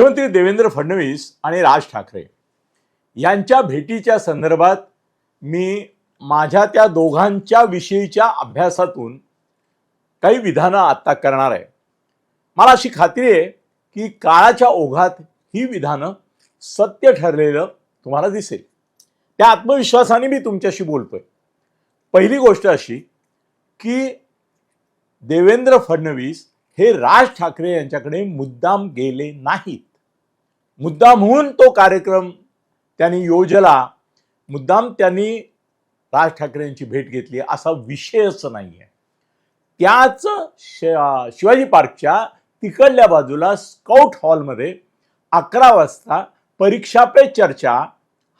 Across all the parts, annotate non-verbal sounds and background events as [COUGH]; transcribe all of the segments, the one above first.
मुख्यमंत्री देवेंद्र फडणवीस आणि राज ठाकरे यांच्या भेटीच्या संदर्भात मी माझ्या त्या दोघांच्या विषयीच्या अभ्यासातून काही विधानं आत्ता करणार आहे. मला अशी खात्री आहे की काळाच्या ओघात ही विधानं सत्य ठरलेलं तुम्हाला दिसेल. त्या आत्मविश्वासाने मी तुमच्याशी बोलतोय. पहिली गोष्ट अशी की देवेंद्र फडणवीस हे राज ठाकरे यांच्याकडे मुद्दाम गेले नाहीत. मुद्दामहून तो कार्यक्रम त्यांनी योजला मुद्दाम त्यांनी राज ठाकरेंची भेट घेतली असा विषयच नाही आहे त्याच शिवाजी पार्कच्या तिकडल्या बाजूला स्काउट हॉलमध्ये अकरा वाजता परीक्षा पे चर्चा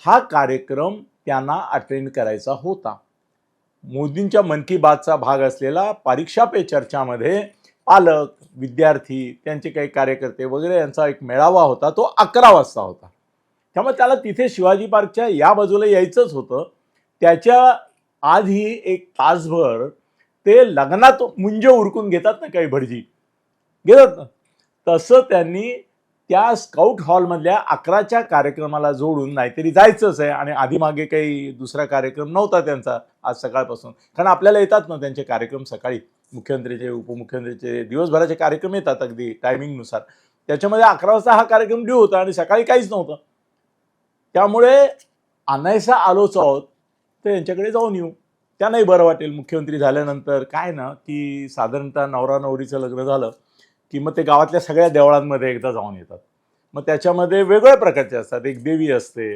हा कार्यक्रम त्यांना अटेंड करायचा होता. मोदींच्या मन की बातचा भाग असलेला परीक्षा पे चर्चामध्ये पालक विद्यार्थी त्यांचे काही कार्यकर्ते वगैरे यांचा एक मेळावा होता तो अकरा वाजता होता. त्यामुळे त्याला तिथे शिवाजी पार्कच्या या बाजूला यायचंच होतं. त्याच्या आधी एक तासभर ते लग्नात मुंज उरकून घेतात ना काही भटजी. घेतात ना? तसं त्यांनी त्या स्काउट हॉलमधल्या अकराच्या कार्यक्रमाला जोडून नाहीतरी जायचंच आहे आणि आधी मागे काही दुसरा कार्यक्रम नव्हता त्यांचा आज सकाळपासून. कारण आपल्याला येतात ना त्यांचे कार्यक्रम सकाळी. मुख्यमंत्रीचे उपमुख्यमंत्रीचे दिवसभराचे कार्यक्रम येतात अगदी टायमिंगनुसार त्याच्यामध्ये अकरा वाजता हा कार्यक्रम ड्यू होता आणि सकाळी काहीच नव्हतं. त्यामुळे आणायचा आलोच आहोत तर यांच्याकडे जाऊन येऊ. त्यांनाही बरं वाटेल मुख्यमंत्री झाल्यानंतर. काय ना की साधारणतः नवरा नवरीचं लग्न झालं की मग ते गावातल्या सगळ्या देवळांमध्ये एकदा जाऊन येतात. मग त्याच्यामध्ये वेगवेगळ्या प्रकारचे असतात. एक देवी असते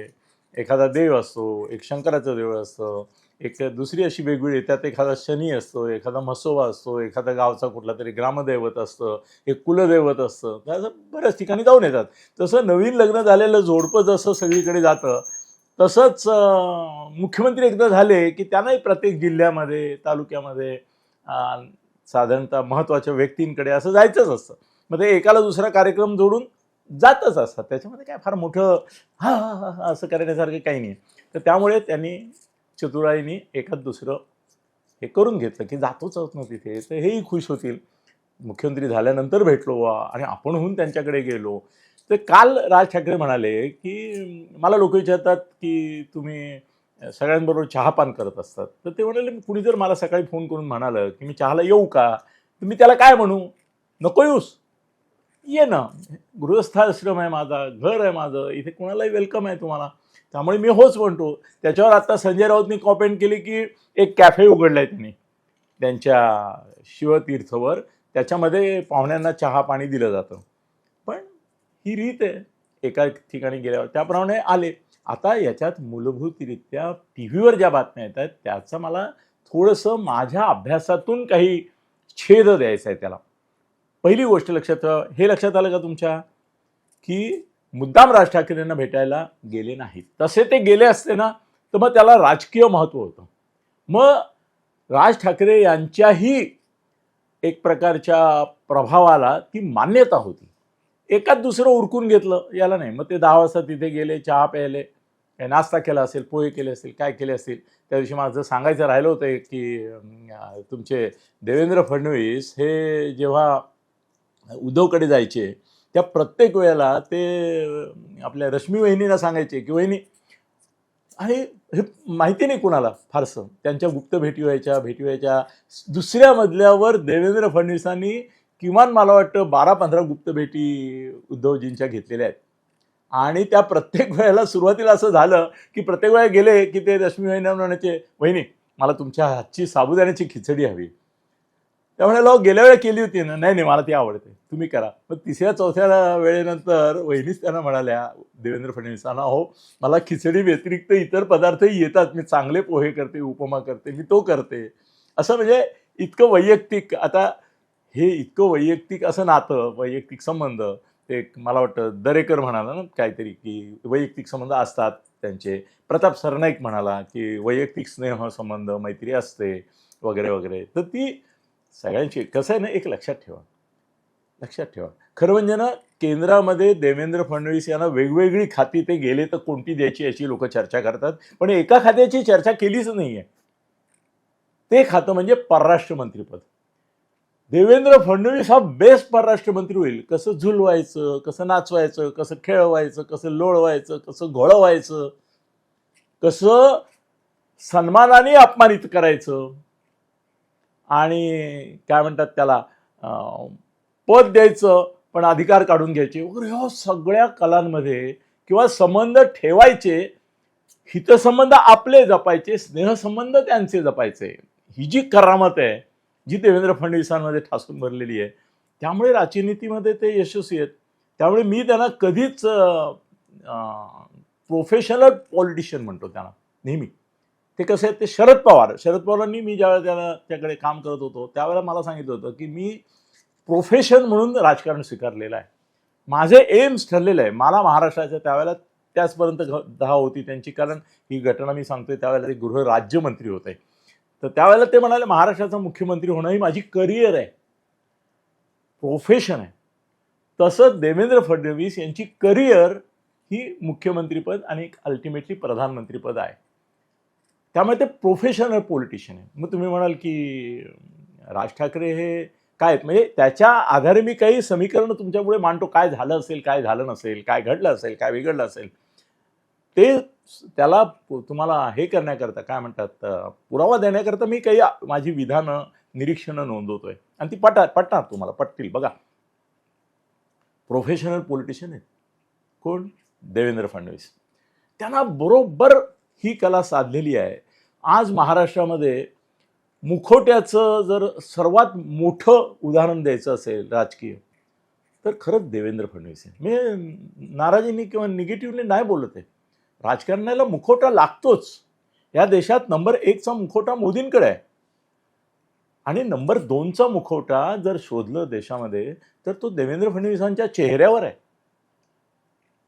एखादा देव असतो एक शंकराचं देव असतं एक दुसरी अशी वेगवेगळी त्यात एखादा शनी असतो एखादा म्हसोबा असतो एखादा गावचा कुठला तरी ग्रामदैवत असतं एक कुलदैवत असतं. त्याचं बऱ्याच ठिकाणी जाऊन येतात. तसं नवीन लग्न झालेलं जोडपं जसं सगळीकडे जातं तसंच मुख्यमंत्री एकदा झाले की त्यांनाही प्रत्येक जिल्ह्यामध्ये तालुक्यामध्ये साधारणतः महत्त्वाच्या व्यक्तींकडे असं जायचंच असतं. मग ते एकाला दुसरा कार्यक्रम जोडून जातच असतात. त्याच्यामध्ये काय फार मोठं हा हा हा असं करण्यासारखं काही नाही. तर त्यामुळे त्यांनी चतुराईने एखाद दुसरं हे करून घेतलं की जातोच ना तिथे तर हेही खुश होतील. मुख्यमंत्री झाल्यानंतर भेटलो वा आणि आपणहून त्यांच्याकडे गेलो. तर काल राज ठाकरे म्हणाले की मला लोक विचारतात की तुम्ही सगळ्यांबरोबर चहापान करत असतात. तर ते म्हणाले कुणी जर मला सकाळी फोन करून म्हणालं की मी चहाला येऊ का? तर मी त्याला काय म्हणू? नको येऊस. ये ना. गृहस्थाश्रम आहे माझा घर आहे माझं इथे कोणालाही वेलकम आहे तुम्हाला. त्यामुळे मी होच म्हणतो. त्याच्यावर आता संजय राऊतनी कॉमेंट केली की एक कॅफे उघडला आहे त्यांनी. त्यांच्या शिवतीर्थवर. त्याच्यामध्ये पाहुण्यांना चहा पाणी दिलं जातं. पण ही रीत आहे. एका ठिकाणी गेल्यावर त्याप्रमाणे आले. आता याच्यात मूलभूतरित्या टी व्हीवर ज्या बातम्या येतात त्याचा त्याचं मला थोडंसं माझ्या अभ्यासातून काही छेद द्यायचा आहे त्याला. पहिली गोष्ट लक्षात हे लक्षात आलं का तुमच्या? की मुद्दाम राज ठाकरेंना भेटायला गेले नाहीत. तसे ते गेले असते ना तर मग त्याला राजकीय महत्त्व होतं. मग राज ठाकरे यांच्याही एक प्रकारच्या प्रभावाला ती मान्यता होती. एकाच दुसरं उरकून घेतलं याला नाही. मग ते दहा वाजता तिथे गेले चहा प्यायले काही नाश्ता केला असेल पोहे केले असेल काय केले असतील त्या दिवशी माझं सांगायचं राहिलं होतं की तुमचे देवेंद्र फडणवीस हे जेव्हा उद्धवकडे जायचे त्या प्रत्येक वेळेला ते आपल्या रश्मी वहिनीला सांगायचे की वहिनी आणि हे माहिती नाही कुणाला फारसं. त्यांच्या गुप्त भेटी व्हायच्या भेटी व्हायच्या. दुसऱ्या मजल्यावर देवेंद्र फडणवीसांनी किमान मला वाटतं बारा पंधरा गुप्त भेटी उद्धवजींच्या घेतलेल्या आहेत. आणि त्या प्रत्येक वेळेला सुरुवातीला असं झालं की प्रत्येक वेळा गेले की ते रश्मी वहिनी म्हणायचे वहिनी मला तुमच्या हातची साबुदाण्याची खिचडी हवी. त्यामुळे लोक गेल्या वेळेला केली होती ना. नाही नाही मला ती आवडते. तुम्ही करा. मग तिसऱ्या चौथ्या वेळेनंतर वहिनीच त्यांना म्हणाल्या देवेंद्र फडणवीसांना हो मला खिचडी व्यतिरिक्त इतर पदार्थही येतात. मी चांगले पोहे करते उपमा करते मी तो करते. असं म्हणजे इतकं वैयक्तिक आता हे इतकं वैयक्तिक असं नातं वैयक्तिक संबंध ते मला वाटतं दरेकर म्हणाला ना काहीतरी की वैयक्तिक संबंध असतात त्यांचे. प्रताप सरनाईक म्हणाला की वैयक्तिक स्नेह संबंध मैत्री असते वगैरे वगैरे. तर ती सगळ्यांची. कसं आहे ना एक लक्षात ठेवा. लक्षात ठेवा. खरं म्हणजे ना केंद्रामध्ये देवेंद्र फडणवीस यांना वेगवेगळी खाती ते गेले तर कोणती द्यायची याची लोक चर्चा करतात. पण एका खात्याची चर्चा केलीच नाही आहे ते खातं म्हणजे परराष्ट्र मंत्रीपद. देवेंद्र फडणवीस हा बेस्ट परराष्ट्र मंत्री होईल. कसं झुलवायचं कसं नाचवायचं कसं खेळवायचं कसं लोळवायचं कसं घोळवायचं कसं सन्मानाने अपमानित करायचं. आणि काय म्हणतात त्याला पद द्यायचं पण अधिकार काढून घ्यायचे. वगैरे ह्या सगळ्या कलांमध्ये किंवा संबंध ठेवायचे हितसंबंध आपले जपायचे स्नेहसंबंध त्यांचे जपायचे. ही जी करामत आहे जी देवेंद्र फडणवीसांमध्ये ठासून भरलेली आहे त्यामुळे राजनीतीमध्ये ते यशस्वी आहेत. त्यामुळे मी त्यांना कधीच प्रोफेशनल पॉलिटिशियन म्हणतो त्यांना नेहमी. ते कसं आहे ते शरद पवार. शरद पवारांनी मी ज्यावेळेला त्याला त्याकडे काम करत होतो त्यावेळेला मला सांगितलं होतं की मी प्रोफेशन म्हणून राजकारण स्वीकारलेलं आहे. माझे एम्स ठरलेलं आहे. मला महाराष्ट्राच्या त्यावेळेला त्याचपर्यंत घ- दहा होती त्यांची. कारण ही घटना मी सांगतोय त्यावेळेला ते गृह राज्यमंत्री होते. तर त्यावेळेला ते म्हणाले महाराष्ट्राचा मुख्यमंत्री होणं ही माझी करिअर आहे. प्रोफेशन आहे. तसंच देवेंद्र फडणवीस यांची करिअर ही मुख्यमंत्रीपद आणि अल्टिमेटली प्रधानमंत्रीपद आहे. त्यामुळे ते प्रोफेशनल पॉलिटिशियन आहे. मग तुम्ही म्हणाल की राज ठाकरे हे काय आहेत म्हणजे त्याच्या आधारे मी काही समीकरण तुमच्यापुढे मांडतो. काय झालं असेल काय झालं नसेल काय घडलं असेल काय बिघडलं असेल. ते त्याला तुम्हाला हे करण्याकरता काय म्हणतात पुरावा देण्याकरता मी काही माझी विधानं निरीक्षणं नोंदवतोय. आणि ती पटा पटणार तुम्हाला पटतील. बघा. प्रोफेशनल पॉलिटिशियन आहेत. कोण? देवेंद्र फडणवीस. त्यांना बरोबर ही कला साधलेली आहे. आज महाराष्ट्रामध्ये मुखोट्याचं जर सर्वात मोठं उदाहरण द्यायचं असेल राजकीय तर खरंच देवेंद्र फडणवीस आहे मी नाराजीने किंवा निगेटिव्हली नाही बोलत आहे. राजकारण्याला मुखोटा लागतोच. या देशात नंबर एकचा मुखोटा मोदींकडे आहे. आणि नंबर दोनचा मुखवटा जर शोधलं देशामध्ये तर तो देवेंद्र फडणवीसांच्या चेहऱ्यावर आहे.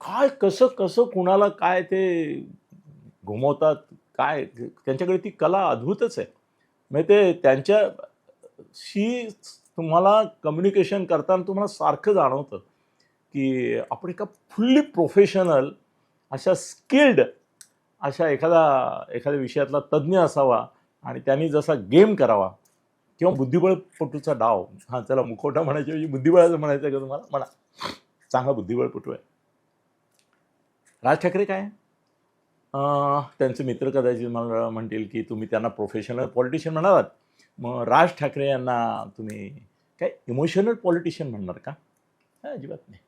काय कसं कसं कुणाला काय ते घुमवतात काय त्यांच्याकडे ती कला अद्भुतच आहे. म्हणजे ते त्यांच्याशी तुम्हाला कम्युनिकेशन करताना तुम्हाला सारखं जाणवतं की आपण एका फुल्ली प्रोफेशनल अशा स्किल्ड अशा एखादा एखाद्या विषयातला तज्ज्ञ असावा आणि त्यांनी जसा गेम करावा. किंवा बुद्धिबळपटूचा डाव. हां त्याला मुखवटा म्हणायच्या ऐवजी बुद्धिबळाचं म्हणायचं का तुम्हाला? म्हणा. चांगला बुद्धिबळपटू आहे राज ठाकरे काय? त्यांचे मित्र कदाचित मला म्हणतील की तुम्ही त्यांना प्रोफेशनल पॉलिटिशियन म्हणालात. मग राज ठाकरे यांना तुम्ही काय इमोशनल पॉलिटिशियन म्हणणार का? अजिबात नाही.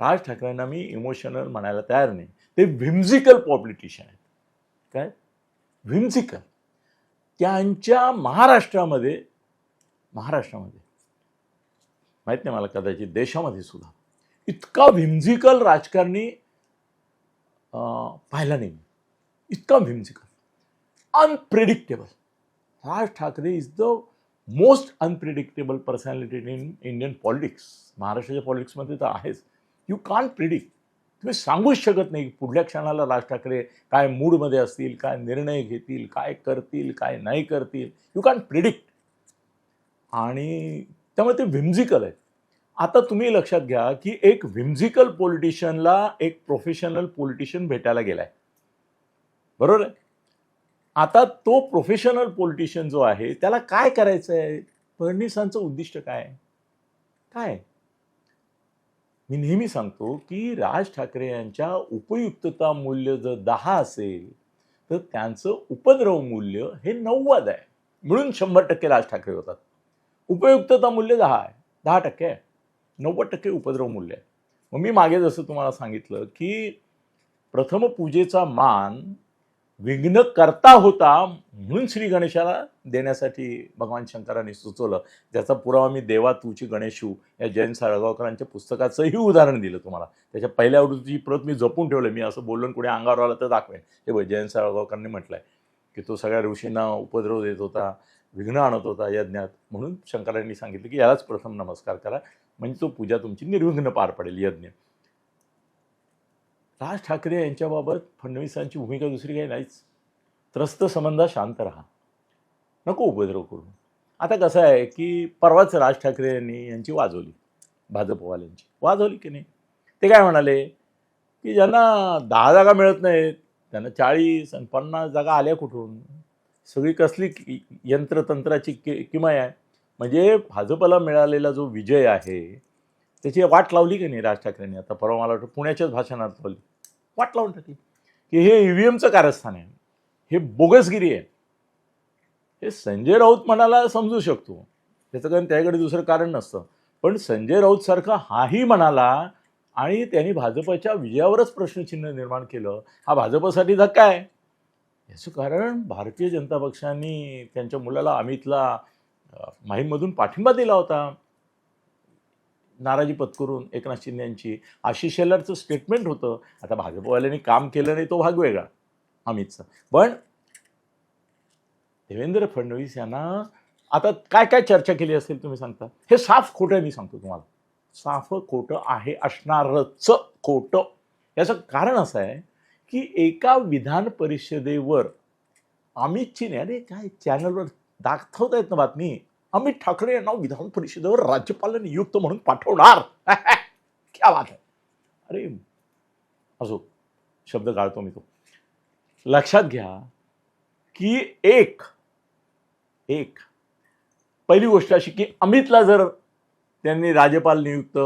राज ठाकरेंना मी इमोशनल म्हणायला तयार नाही. ते व्हिम्झिकल पॉलिटिशियन आहेत. काय? व्हिम्झिकल त्यांच्या महाराष्ट्रामध्ये महाराष्ट्रामध्ये माहीत नाही मला कदाचित देशामध्ये सुद्धा इतका व्हिम्झिकल राजकारणी पाहिला नाही मी. इतका musical unpredictable Raj Thackeray is the most unpredictable personality in Indian politics महाराष्ट्राच्या पॉलिटिक्समध्ये तर आहेच. यू कान प्रिडिक्ट तुम्ही सांगूच शकत नाही पुढल्या क्षणाला राज ठाकरे काय मूडमध्ये असतील काय निर्णय घेतील काय करतील काय नाही करतील. यू कान प्रिडिक्ट आणि त्यामुळे ते व्हिम्झिकल आहे आता तुम्ही लक्षात घ्या की एक व्हिम्झिकल पॉलिटिशियनला एक प्रोफेशनल पॉलिटिशियन भेटायला गेलाय. बरोबर? आहे आता तो प्रोफेशनल पॉलिटिशियन जो आहे त्याला काय करायचं आहे फडणवीसांचं उद्दिष्ट काय? काय? मी नेहमी सांगतो की राज ठाकरे यांच्या उपयुक्तता मूल्य जर दहा असेल तर त्यांचं उपद्रव मूल्य हे नव्वद आहे. मिळून शंभर टक्के राज ठाकरे होतात. उपयुक्तता मूल्य दहा आहे. दहा टक्के आहे. नव्वद टक्के उपद्रव मूल्य आहे. मग मी मागे जसं तुम्हाला सांगितलं की प्रथम पूजेचा मान विघ्न करता होता म्हणून श्री गणेशाला देण्यासाठी भगवान शंकरांनी सुचवलं. ज्याचा पुरावा मी देवा तुची गणेशू या जयंत साळगावकरांच्या पुस्तकाचंही उदाहरण दिलं तुम्हाला. त्याच्या पहिल्या आवृत्तीची प्रत मी जपून ठेवलं. मी असं बोललो कुणी अंगावर आलं तर दाखवेन. हे बघ जयंत साळगावकरांनी आहे की तो सगळ्या ऋषींना उपद्रव देत होता विघ्न आणत होता यज्ञात म्हणून शंकरांनी सांगितलं की यालाच प्रथम नमस्कार करा. म्हणजे तो पूजा तुमची निर्विघ्न पार पडेल यज्ञ. राज ठाकरे यांच्याबाबत फडणवीसांची भूमिका दुसरी काही नाहीच. त्रस्त संबंध शांत राहा. नको उपद्रव करू. आता कसं आहे की परवाच राज ठाकरे यांनी यांची वाजवली भाजपवाल्यांची. वाजवली की नाही? ते काय म्हणाले? की ज्यांना दहा जागा मिळत नाहीत त्यांना चाळीस आणि पन्नास जागा आल्या कुठून? सगळी कसली यंत्रतंत्राची कि किमाय आहे? म्हणजे भाजपला मिळालेला जो विजय आहे त्याची वाट लावली की नाही राज ठाकरेंनी? आता परवा मला वाटतं पुण्याच्याच भाषणात लावली वाट लावून टाकली. की हे ईव्हीएमचं कारस्थान आहे. हे बोगसगिरी आहे. हे संजय राऊत म्हणाला समजू शकतो. त्याचं कारण त्याकडे दुसरं कारण नसतं. पण संजय राऊत सारखं हाही म्हणाला आणि त्यांनी भाजपच्या विजयावरच प्रश्नचिन्ह निर्माण केलं. हा भाजपसाठी धक्का आहे. याचं कारण भारतीय जनता पक्षाने त्यांच्या मुलाला अमितला माहीममधून पाठिंबा दिला होता नाराजी पत्करून एकनाथ शिंदे यांची. आशिष शेलारचं स्टेटमेंट होतं. आता भाजपवाल्यांनी काम केलं नाही तो भाग वेगळा. अमितचा पण देवेंद्र फडणवीस यांना आता काय काय चर्चा केली असेल तुम्ही सांगता? हे साफ खोटं मी सांगतो तुम्हाला. साफ खोटं आहे असणारच खोटं. याचं कारण असं आहे की एका विधान परिषदेवर अमितची नाही अरे काय चॅनलवर दाखवता येत ना बातमी. अमित ठाकरे यांना विधान परिषदेवर राज्यपाल नियुक्त म्हणून पाठवणार. [LAUGHS] क्या बात आहे. अरे असो शब्द गाळतो मी तो. लक्षात घ्या की एक एक पहिली गोष्ट अशी की अमितला जर त्यांनी राज्यपाल नियुक्त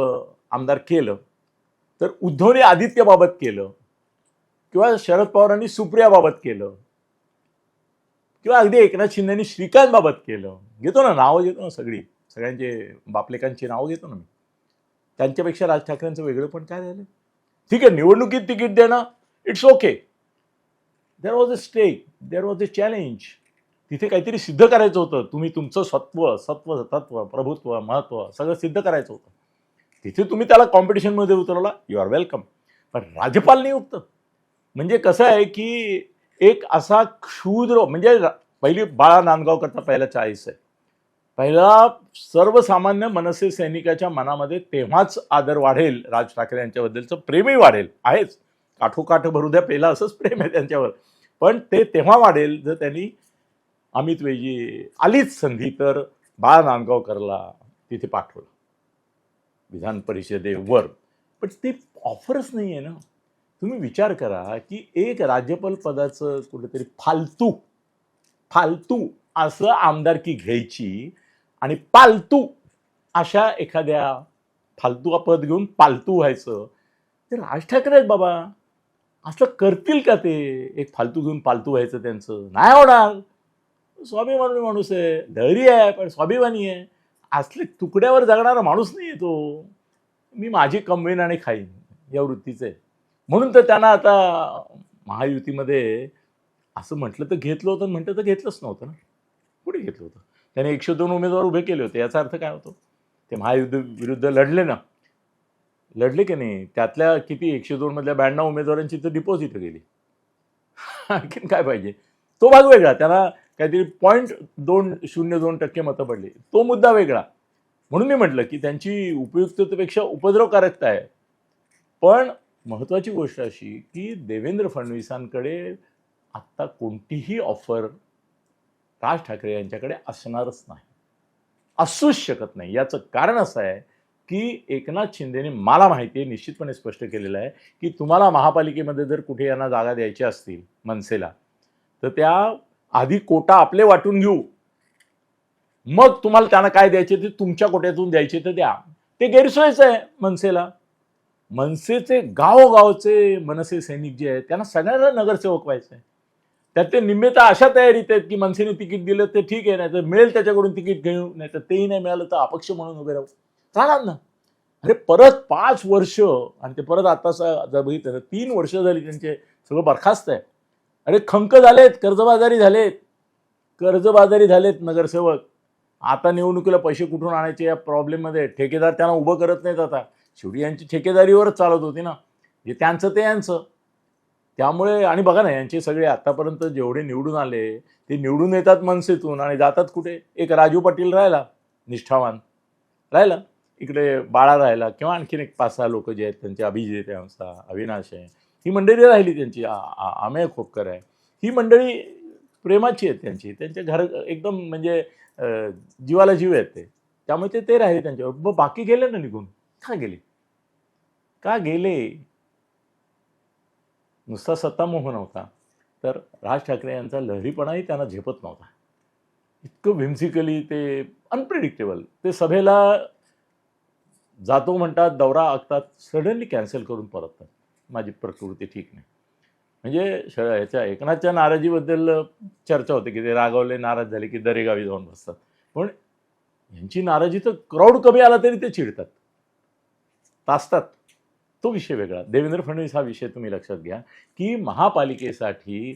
आमदार केलं तर उद्धवने आदित्यबाबत केलं किंवा शरद पवारांनी सुप्रियाबाबत केलं किंवा अगदी एकनाथ शिंदेनी श्रीकांतबाबत केलं. घेतो ना नावं घेतो ना सगळी. सगळ्यांचे बापलेकांची नावं घेतो ना मी. त्यांच्यापेक्षा राज ठाकरेंचं वेगळं पण काय झालं? ठीक आहे निवडणुकीत तिकीट देणं it's okay there was a stake there was a challenge तिथे काहीतरी सिद्ध करायचं होतं. तुम्ही तुमचं सत्व सत्व तत्व प्रभुत्व महत्त्व सगळं सिद्ध करायचं होतं. तिथे तुम्ही त्याला कॉम्पिटिशनमध्ये उतरवला यू आर वेलकम पण राज्यपाल नियुक्त. म्हणजे कसं आहे की एक असा क्षुद्र म्हणजे पहिली बाळा नांदगावकरता पहिला चाळीस आहे. पहिला सर्वसामान्य मनसे सैनिकाच्या मनामध्ये तेव्हाच आदर वाढेल राज ठाकरे यांच्याबद्दलचं प्रेमही वाढेल. आहेच. काठोकाठ भरू द्या पहिला असंच प्रेम आहे त्यांच्यावर. पण ते तेव्हा वाढेल जर त्यांनी अमित वेजी आलीच संधी तर बाळा नांदगावकरला तिथे पाठवलं. विधान परिषदेवर. पण ते ऑफरच नाही आहे ना. तुम्ही विचार करा की एक राज्यपाल पदाचं कुठेतरी फालतू फालतू असं आमदारकी घ्यायची आणि पालतू अशा एखाद्या फालतू पद घेऊन पालतू व्हायचं. ते राज ठाकरे आहेत बाबा. असं करतील का ते? एक फालतू घेऊन पालतू व्हायचं त्यांचं? नाही होणार. स्वाभिमानी माणूस आहे. धैर्य आहे पण स्वाभिमानी आहे. असले तुकड्यावर जगणारा माणूस नाही आहे तो. मी माझी कमवेन आणि खाईन या वृत्तीचे. म्हणून तर त्यांना आता महायुतीमध्ये असं म्हटलं तर घेतलं होतं म्हटलं तर घेतलंच नव्हतं ना. कुठे घेतलं होतं? त्याने एकशे दोन उमेदवार उभे केले होते याचा अर्थ काय होतो? ते महायुद्ध विरुद्ध लढले ना. लढले की नाही? त्यातल्या किती? एकशे दोन मधल्या ब्याण्णव उमेदवारांची तर डिपॉझिट गेली. आणखीन काय पाहिजे? तो भाग वेगळा. त्याला काहीतरी पॉईंट दोन शून्य दोन टक्के मतं पडली. तो मुद्दा वेगळा. म्हणून मी म्हटलं की त्यांची उपयुक्ततेपेक्षा उपद्रवकारकता आहे पण महत्त्वाची गोष्ट अशी की देवेंद्र फडणवीसांकडे आत्ता कोणतीही ऑफर राज ठाकरे यांच्याकडे असणारच नाही. असूच शकत नाही. याचं कारण असं आहे की एकनाथ शिंदेने मला माहिती आहे निश्चितपणे स्पष्ट केलेलं आहे की तुम्हाला महापालिकेमध्ये जर कुठे यांना जागा द्यायच्या असतील मनसेला तर त्या आधी कोटा आपले वाटून घेऊ. मग तुम्हाला त्यांना काय द्यायचे ते तुमच्या कोट्यातून द्यायचे तर द्या. ते गैरसोयचं आहे मनसेला. मनसेचे गावोगावचे मनसे सैनिक जे आहेत त्यांना सगळ्यांना नगरसेवक व्हायचं आहे. त्यात ते निम्मेता अशा तयारीत आहेत की मनसेने तिकीट दिलं तर ठीक आहे नाही तर मिळेल त्याच्याकडून तिकीट घेऊ नाही तर तेही नाही मिळालं तर अपक्ष म्हणून उभे राहू. चालणार ना? अरे परत पाच वर्ष आणि ते परत आता जर बघितलं तर तीन वर्ष झाली त्यांचे सगळं बरखास्त आहे. अरे खंक झालेत कर्जबाजारी झालेत. कर्जबाजारी झालेत नगरसेवक. आता निवडणुकीला पैसे कुठून आणायचे या प्रॉब्लेममध्ये ठेकेदार त्यांना उभं करत नाहीत आता. शेवटी यांची ठेकेदारीवरच चालत होती ना. जे त्यांचं ते यांचं. त्यामुळे आणि बघा ना यांचे सगळे आतापर्यंत जेवढे निवडून आले ते निवडून येतात मनसेतून आणि जातात कुठे? एक राजू पाटील राहिला निष्ठावान. राहिला. इकडे बाळा राहिला किंवा आणखीन एक पाच सहा लोक जे आहेत त्यांचे अभिजित आहे अविनाश आहे. ही मंडळी राहिली त्यांची आ- खोपकर आहे. ही मंडळी प्रेमाची आहेत त्यांची. त्यांच्या घर एकदम म्हणजे जीवाला जीव आहेत ते. त्यामुळे ते ते राहिले त्यांच्यावर. मग बाकी गेले ना निघून? का गेले? का गेले? नुसता सत्तामोह नव्हता. तर राज ठाकरे यांचा लहरीपणाही त्यांना झेपत नव्हता. इतकं व्हिम्सिकली ते अनप्रिडिक्टेबल ते सभेला जातो म्हणतात दौरा आखतात सडनली कॅन्सल करून परततात. माझी प्रकृती ठीक नाही. म्हणजे श ह्याच्या एकनाथच्या नाराजीबद्दल चर्चा होते की ते रागावले नाराज झाले की दरेगावी जाऊन बसतात. पण यांची नाराजी तर क्राऊड कमी आला तरी ते चिडतात. तासतात. तो विषय वेगळा. देवेंद्र फडणवीस हा विषय तुम्ही लक्षात घ्या की महापालिकेसाठी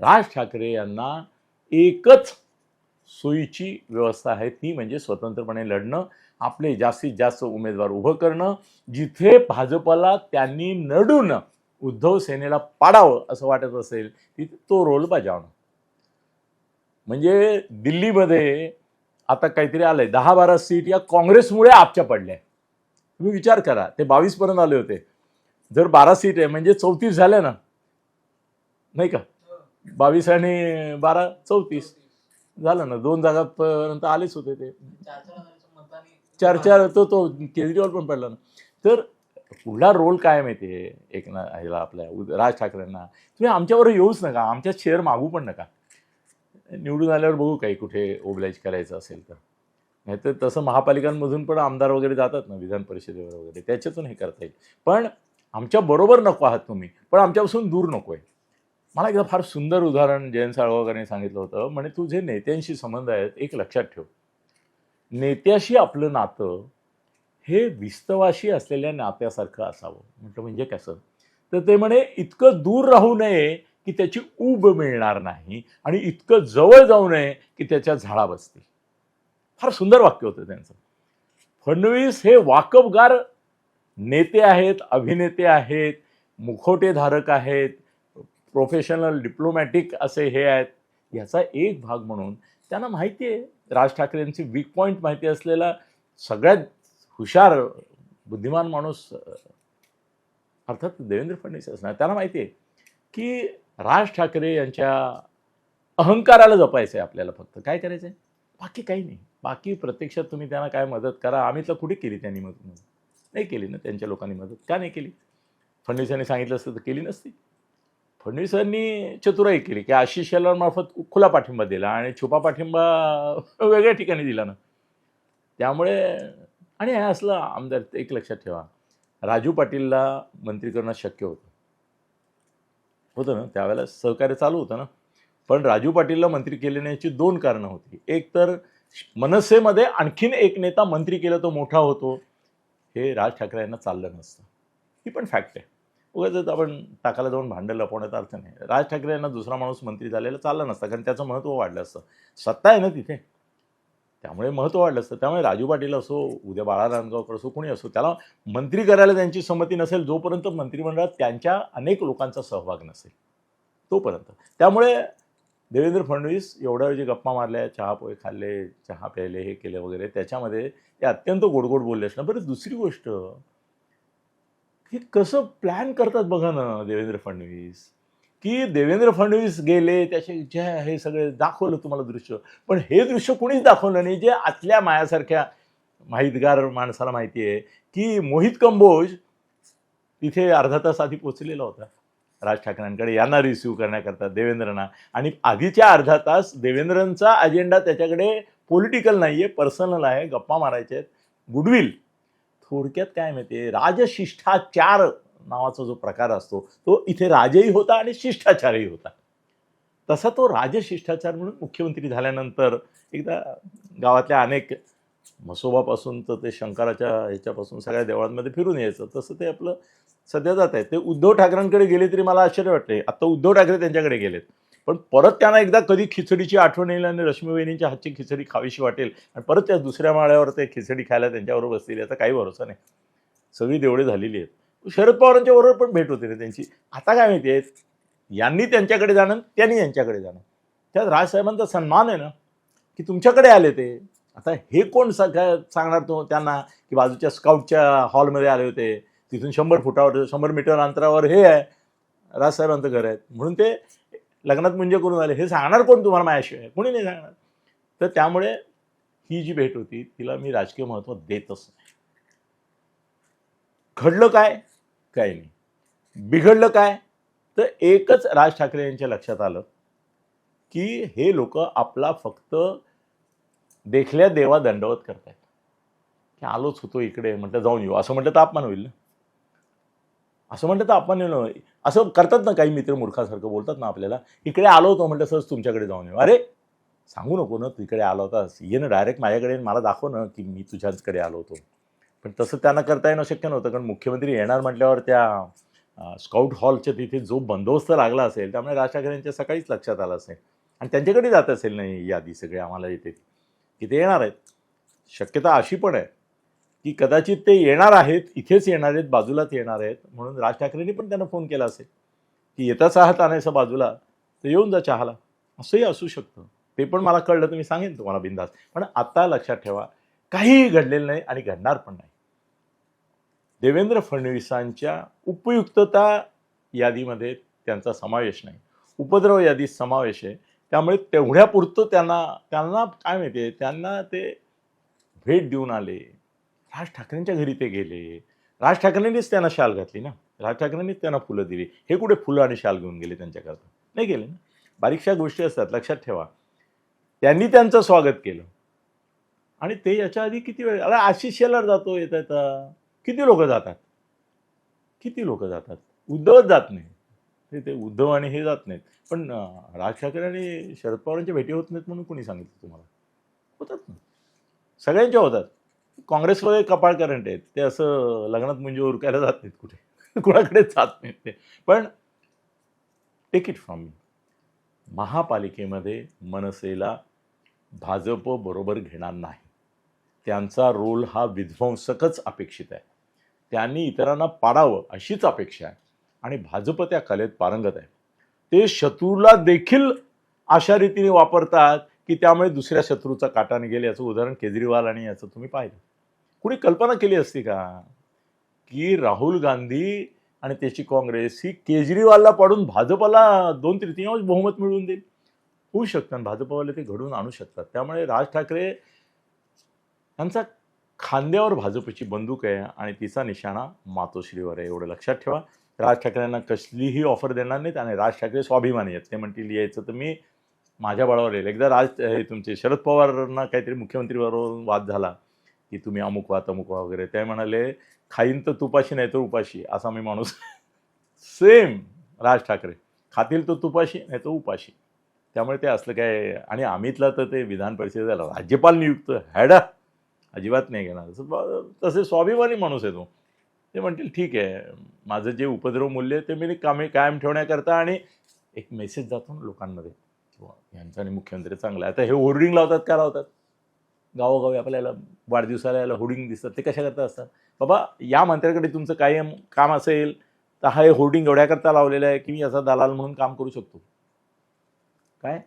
राज ठाकरे यांना एकच सोयीची व्यवस्था आहे ती म्हणजे स्वतंत्रपणे लढणं आपले जास्तीत जास्त उमेदवार उभं करणं जिथे भाजपला त्यांनी नडून उद्धव सेनेला पाडावं असं वाटत असेल तिथे तो रोल बजावणं. म्हणजे दिल्लीमध्ये आता काहीतरी आलंय दहा बारा सीट या काँग्रेसमुळे आपच्या पडल्या तुम्ही विचार करा. ते बावीसपर्यंत आले होते. जर बारा सीट आहे म्हणजे चौतीस झाल्या ना. नाही का? बावीस आणि बारा चौतीस. झालं ना. दोन जागापर्यंत आलेच होते ते. चार चार तो तो केजरीवाल पण पडला ना. तर पुढला रोल काय माहिती आहे? एक ना ह्याला आपल्या उद- राज ठाकरेंना. तुम्ही आमच्यावर येऊच नका. आमच्या शेअर मागू पण नका. निवडून आल्यावर बघू काही कुठे ओबलाईज करायचं असेल तर. नाहीतर तसं महापालिकांमधून पण आमदार वगैरे जातात ना विधान परिषदेवर वगैरे. त्याच्यातून हे करता येईल. पण आमच्या बरोबर नको आहात तुम्ही. पण आमच्यापासून दूर नको आहे. मला एकदा फार सुंदर उदाहरण जयंत साळगावकरांनी सांगितलं होतं. म्हणे तुझे नेत्यांशी संबंध आहेत एक लक्षात ठेव. नेत्याशी आपलं नातं हे विस्तवाशी असलेल्या नात्यासारखं असावं. म्हटलं म्हणजे कसं? तर ते म्हणे इतकं दूर राहू नये की त्याची ऊब मिळणार नाही आणि इतकं जवळ जाऊ नये की त्याच्या झाडा बसतील. फार सुंदर वाक्य होतं त्यांचं. फडणवीस हे वाकबगार नेते आहेत अभिनेते आहेत मुखोटेधारक आहेत प्रोफेशनल डिप्लोमॅटिक असे हे आहेत. याचा एक भाग म्हणून त्यांना माहिती आहे राज ठाकरेंची वीक पॉईंट माहिती असलेला सगळ्यात हुशार बुद्धिमान माणूस अर्थात देवेंद्र फडणवीस असणार. त्यांना माहिती आहे की राज ठाकरे यांच्या अहंकाराला जपायचं आहे आपल्याला फक्त. काय करायचं आहे बाकी काही नाही. बाकी प्रत्यक्षात तुम्ही त्यांना काय मदत करा. आम्ही तर कुठे केली त्यांनी मदत नाही केली ना त्यांच्या लोकांनी मदत. का नाही केली? फडणवीसांनी सांगितलं असतं तर केली नसती. फडणवीसांनी चतुराई केली की आशिष मार्फत खुला पाठिंबा दिला आणि छुपा पाठिंबा [LAUGHS] वेगळ्या ठिकाणी दिला ना. त्यामुळे आणि हे असलं आमदार एक लक्षात ठेवा. राजू पाटीलला मंत्री करणं शक्य होतं. होतं ना? त्यावेळेला सहकार्य चालू होतं ना? पण राजू पाटीलला मंत्री केले दोन कारणं होती. एक तर मनसेमध्ये आणखीन एक नेता मंत्री केला तो मोठा होतो. हे राज ठाकरे यांना चाललं नसतं. ही पण फॅक्ट आहे. उगाच आपण टाकाला जाऊन भांडं लपवण्यात अर्थ नाही. राज ठाकरे यांना दुसरा माणूस मंत्री झालेला चालला नसता कारण त्याचं महत्त्व वाढलं असतं. सत्ता आहे ना तिथे. त्यामुळे महत्त्व वाढलं असतं. त्यामुळे राजू पाटील असो उद्या बाळा रामगावकर असो कोणी असो त्याला मंत्री करायला त्यांची संमती नसेल जोपर्यंत मंत्रिमंडळात त्यांच्या अनेक लोकांचा सहभाग नसेल. तोपर्यंत. त्यामुळे देवेंद्र फडणवीस एवढ्या जे गप्पा मारल्या चहा पोहे खाल्ले चहा प्यायले हे केले वगैरे त्याच्यामध्ये ते अत्यंत गोडगोड बोलले असणार. बरं दुसरी गोष्ट हे कसं प्लॅन करतात बघा ना देवेंद्र फडणवीस. की देवेंद्र फडणवीस गेले त्याचे जे हे सगळे दाखवलं तुम्हाला दृश्य पण हे दृश्य कुणीच दाखवलं नाही जे आतल्या मायासारख्या माहितगार माणसाला माहिती आहे की मोहित कंबोज तिथे अर्धा तास आधी पोचलेला होता. राज ठाकरेंकडे यांना रिसिव्ह करण्याकरता देवेंद्रना. आणि आधीच्या अर्धा तास देवेंद्रांचा अजेंडा त्याच्याकडे पॉलिटिकल नाही आहे पर्सनल आहे गप्पा मारायचे आहेत. गुडविल थोडक्यात काय माहिती राजशिष्टाचार नावाचा जो प्रकार असतो तो इथे राजही होता आणि शिष्टाचारही होता. तसा तो राजशिष्टाचार म्हणून मुख्यमंत्री झाल्यानंतर एकदा गावातल्या अनेक म्हसोबापासून तर ते शंकराच्या ह्याच्यापासून सगळ्या देवळांमध्ये फिरून यायचं. तसं ते आपलं सध्या जात आहे ते उद्धव ठाकरेंकडे गेले तरी मला आश्चर्य वाटते आता उद्धव ठाकरे त्यांच्याकडे गेलेत. पण परत त्यांना एकदा कधी खिचडीची आठवण येईल आणि रश्मीवहिनींच्या हातची खिचडी खावीशी वाटेल आणि परत त्या दुसऱ्या माळ्यावर ते खिचडी खायला त्यांच्याबरोबर बसतील याचा काही भरोसा नाही. सगळी देवळे झालेली आहेत. शरद पवारांच्या बरोबर पण भेट होते रे त्यांची. आता काय माहिती आहे? यांनी त्यांच्याकडे जाणं त्यांनी यांच्याकडे जाणं. त्यात राजसाहेबांचा सन्मान आहे ना की तुमच्याकडे आले ते. आता हे कोण सा- काय सांगणार तो त्यांना? की बाजूच्या स्काउटच्या हॉलमध्ये आले होते. तिथून शंभर फुटावर शंभर मीटर अंतरावर हे आहे. राजसाहेबांचं घर आहे. म्हणून ते लग्नात म्हणजे करून आले. हे सांगणार कोण तुम्हाला माझ्याशिवाय? कोणी नाही सांगणार. तर त्यामुळे ही जी भेट होती तिला मी राजकीय महत्त्व देतच नाही. घडलं काय? काही नाही. बिघडलं काय? तर एकच राज ठाकरे यांच्या लक्षात आलं की हे लोक आपला फक्त देखल्या देवा दंडवत करतायत. की आलोच होतो इकडे म्हटलं जाऊन येऊ. असं म्हटलं तर अपमान होईल ना? असं म्हटलं तर अपमान येईल ना. असं करतात ना काही मित्र मूर्खासारखं बोलतात ना आपल्याला इकडे आलो होतो म्हटलं सहज तुमच्याकडे जाऊन येऊ. अरे सांगू नको ना तू इकडे आला होतास. ये ना डायरेक्ट माझ्याकडे आणि मला दाखव ना की मी तुझ्याचकडे आलो होतो. पण तसं त्यांना करता येणं शक्य नव्हतं कारण मुख्यमंत्री येणार म्हटल्यावर त्या स्काउट हॉलच्या तिथे जो बंदोबस्त लागला असेल त्यामुळे राज ठाकरेंच्या सकाळीच लक्षात आलं असेल. आणि त्यांच्याकडे जात असेल नाही यादी सगळे आम्हाला येते की ते येणार आहेत. शक्यता अशी पण आहे की कदाचित ते येणार आहेत इथेच येणार आहेत बाजूलाच येणार आहेत. म्हणून राज ठाकरेंनी पण त्यांना फोन केला असेल की येताच आहात आणायचं बाजूला तर येऊन जा चहाला. असंही असू शकतं. ते पण मला कळलं तर मी सांगेन तुम्हाला बिंदास. पण आता लक्षात ठेवा काहीही घडलेलं नाही आणि घडणार पण नाही. देवेंद्र फडणवीसांच्या उपयुक्तता यादीमध्ये त्यांचा समावेश नाही. उपद्रव यादीत समावेश आहे. त्यामुळे तेवढ्यापुरतं त्यांना त्यांना काय माहिती आहे त्यांना ते भेट देऊन आले. राज ठाकरेंच्या घरी ते गेले. राज ठाकरेंनीच त्यांना शाल घातली ना? राज ठाकरेंनीच त्यांना फुलं दिली. हे कुठे फुलं आणि शाल घेऊन गेले त्यांच्याकरता? नाही गेले ना? बारीकशा गोष्टी असतात लक्षात ठेवा. त्यांनी त्यांचं स्वागत केलं. आणि ते याच्या आधी किती वेळ अरे आशिष शेलार जातो येता येता. किती लोक जातात? किती लोक जातात? उद्धवच जात नाही. ते ते उद्धव आणि हे जात नाहीत. पण राज ठाकरे आणि शरद पवारांच्या भेटी होत नाहीत म्हणून कोणी सांगितलं तुम्हाला? होतात ना. सगळ्यांच्या होतात. काँग्रेसमध्ये कपाळ करंट आहेत. ते असं लग्नात म्हणजे उरकायला जात नाहीत कुठे. [LAUGHS] कुणाकडे जात नाहीत ते. पण टेक इट फ्रॉम मी महापालिकेमध्ये मनसेला भाजप बरोबर घेणार नाही. त्यांचा रोल हा विध्वंसकच अपेक्षित आहे. त्यांनी इतरांना पाडावं अशीच अपेक्षा आहे. आणि भाजप त्या कलेत पारंगत आहे. ते शत्रूला देखील अशा रीतीने वापरतात की त्यामुळे दुसऱ्या शत्रूचा काटाने गेले याचं उदाहरण केजरीवाल आणि याचं तुम्ही पाहिलं. कुणी कल्पना केली असती का? की राहुल गांधी आणि त्याची काँग्रेस ही केजरीवालला पाडून भाजपला दोन तृतीयांश बहुमत मिळवून देईल. होऊ शकतात आणि भाजपवाले ते घडवून आणू शकतात. त्यामुळे राज ठाकरे यांचा खांद्यावर भाजपची बंदूक आहे आणि तिचा निशाणा मातोश्रीवर आहे. एवढं लक्षात ठेवा. राज ठाकरेंना कसलीही ऑफर देणार नाहीत आणि राज ठाकरे स्वाभिमानी आहेत. ते म्हणतील यायचं तर मी माझ्या बळावर येईल. एकदा राज हे तुमचे शरद पवारांना काहीतरी मुख्यमंत्रीबरोबर वाद झाला की तुम्ही अमुक व्हा तमुक व्हा वगैरे. ते म्हणाले खाईन तर तुपाशी नाही तर उपाशी. असा मी माणूस [LAUGHS] सेम राज ठाकरे. खातील तर तुपाशी नाही तर उपाशी. त्यामुळे ते असलं काय आणि अमितला तर ते विधान परिषदेला राज्यपाल नियुक्त हॅडा. अजिबात नाही घेणार. तसं तसे स्वाभिमानी माणूस आहे तो. ते म्हणतील ठीक आहे माझं जे उपद्रव मूल्य आहे ते मी कामे कायम ठेवण्याकरता आणि एक मेसेज जातो ना लोकांमध्ये किंवा यांचा आणि मुख्यमंत्री चांगला आहे. आता हे होर्डिंग लावतात का लावतात? गावोगावी आपल्याला वाढदिवसाला याला होर्डिंग दिसतात ते कशाकरता असतात? बाबा या मंत्र्याकडे तुमचं कायम काम असेल तर हा हे होर्डिंग एवढ्याकरता लावलेलं आहे की मी याचा दलाल म्हणून काम करू शकतो. काय?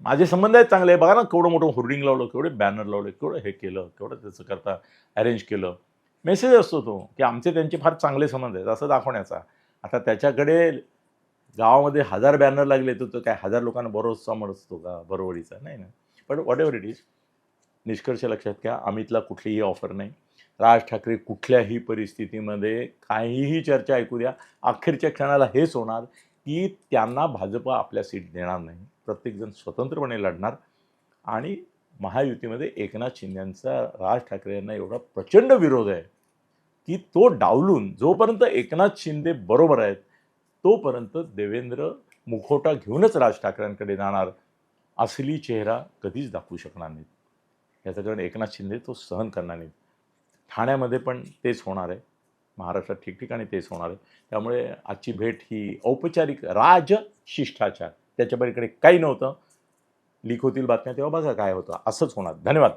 माझे संबंध आहेत चांगले बघा ना केवढं मोठं होर्डिंग लावलं केवढे बॅनर लावले केवढं हे केलं केवढं त्याचं करता अरेंज केलं. मेसेज असतो तो की आमचे त्यांचे फार चांगले संबंध आहेत असं दाखवण्याचा. आता त्याच्याकडे गावामध्ये हजार बॅनर लागले तर तो काय हजार लोकांना बरोबर समजतो का बरोबरीचा नाही ना. पण वॉट एव्हर इट इज निष्कर्ष लक्षात घ्या अमितला कुठलीही ऑफर नाही. राज ठाकरे कुठल्याही परिस्थितीमध्ये काहीही चर्चा ऐकू द्या अखेरच्या क्षणाला हेच होणार की त्यांना भाजप आपल्या सीट देणार नाही. प्रत्येकजण स्वतंत्रपणे लढणार आणि महायुतीमध्ये एकनाथ शिंदेचा राज ठाकरे यांना एवढा प्रचंड विरोध आहे. की तो डावलून जोपर्यंत एकनाथ शिंदे बरोबर आहेत तोपर्यंत देवेंद्र मुखोटा घेऊनच राज ठाकरेंकडे जाणार असली चेहरा कधीच दाखवू शकणार नाहीत. याचं कारण एकनाथ शिंदे तो सहन करणार नाहीत. ठाण्यामध्ये पण तेच होणार आहे. महाराष्ट्रात ठिकठिकाणी तेच होणार आहे. त्यामुळे आजची भेट ही औपचारिक राजशिष्टाचार. त्याच्या पलीकडे काही नव्हतं. लीक होतील बातम्या तेव्हा बघा काय होतं. असंच होणार. धन्यवाद.